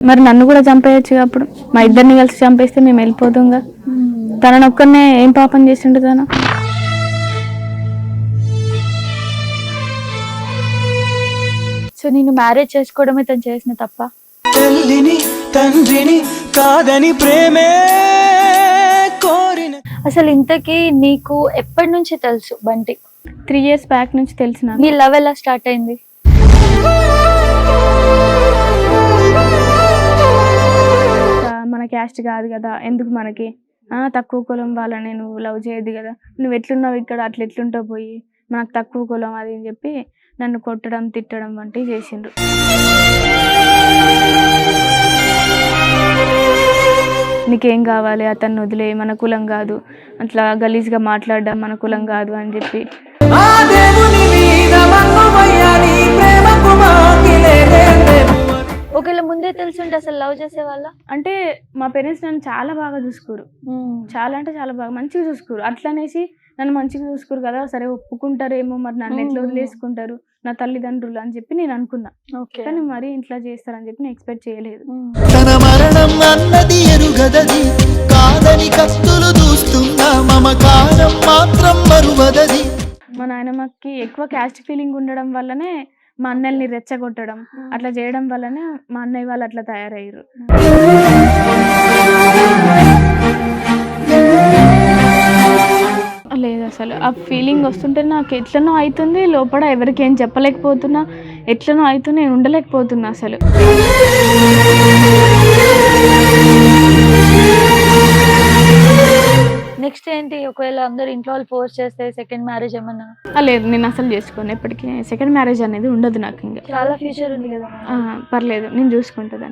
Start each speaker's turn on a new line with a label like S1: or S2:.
S1: మరి నన్ను కూడా చంపేయచ్చు అప్పుడు. మా ఇద్దరిని కలిసి చంపేస్తే మేము వెళ్ళిపోతాంగా తనను ఒక్కనే ఏం పాపం చేసిండు తను?
S2: సో నేను మ్యారేజ్ చేసుకోవడమే తను చేసిన తప్ప?
S3: తల్లిని తండ్రిని కాదని ప్రేమే కోరిన
S2: అసలు ఇంతకీ నీకు ఎప్పటి నుంచి తెలుసు బంటి?
S1: త్రీ ఇయర్స్ బ్యాక్ నుంచి తెలిసిన.
S2: మీ లవ్ ఎలా స్టార్ట్ అయింది?
S1: క్యాస్ట్ కాదు కదా ఎందుకు మనకి? తక్కువ కులం వాళ్ళని నువ్వు లవ్ చేయదు కదా. నువ్వు ఎట్లున్నావు ఇక్కడ అట్లా ఎట్లుంటావు పోయి? మనకు తక్కువ కులం అది అని చెప్పి నన్ను కొట్టడం తిట్టడం వంటివి చేసిండ్రు. నీకేం కావాలి? అతన్ని వదిలే మన కులం కాదు. అట్లా గలీజ్గా మాట్లాడడం మన కులం కాదు అని చెప్పి.
S2: అసలు లవ్ చేసే వాళ్ళ?
S1: అంటే మా పేరెంట్స్ నన్ను చాలా బాగా చూసుకోరు. చాలా అంటే చాలా బాగా మంచిగా చూసుకోరు. అట్లా అనేసి నన్ను మంచిగా చూసుకోరు కదా సరే ఒప్పుకుంటారేమో మరి నన్ను ఎట్లా. వదిలేసుకుంటారు నా తల్లిదండ్రులు అని చెప్పి నేను అనుకున్నా.
S2: ఓకే.
S1: కానీ మరి ఇట్లా చేస్తారని చెప్పి నేను ఎక్స్పెక్ట్ చేయలేదు.
S3: తన మరణం అన్నది ఎరుగదది కాదని కత్తులు దూస్తున్నా మమకారం మాత్రం మరువదది.
S1: మా నాయనమ్మకి ఎక్కువ క్యాస్ట్ ఫీలింగ్ ఉండడం వల్లనే మా అన్నల్ని రెచ్చగొట్టడం అట్లా చేయడం వల్లనే మా అన్నయ్య వాళ్ళు అట్లా తయారయ్యారు. లేదు అసలు. ఆ ఫీలింగ్ వస్తుంటే నాకు ఎట్లనో అవుతుంది లోపల ఎవరికి ఏం చెప్పలేకపోతున్నా ఎట్లనో అవుతుంది నేను ఉండలేకపోతున్నా అసలు.
S2: నెక్స్ట్ ఏంటి? ఒకవేళ అందరు ఇంట్లో వాళ్ళు ఫోర్స్ చేస్తే సెకండ్ మ్యారేజ్ ఏమన్నా?
S1: ఆ, లేదు నేను అసలు చేసుకోను. ఎప్పటికీ సెకండ్ మ్యారేజ్ అనేది ఉండదు నాకు ఇంకా.
S2: చాలా ఫ్యూచర్ ఉంది కదా.
S1: ఆ, పర్లేదు నేను చూసుకుంటుందని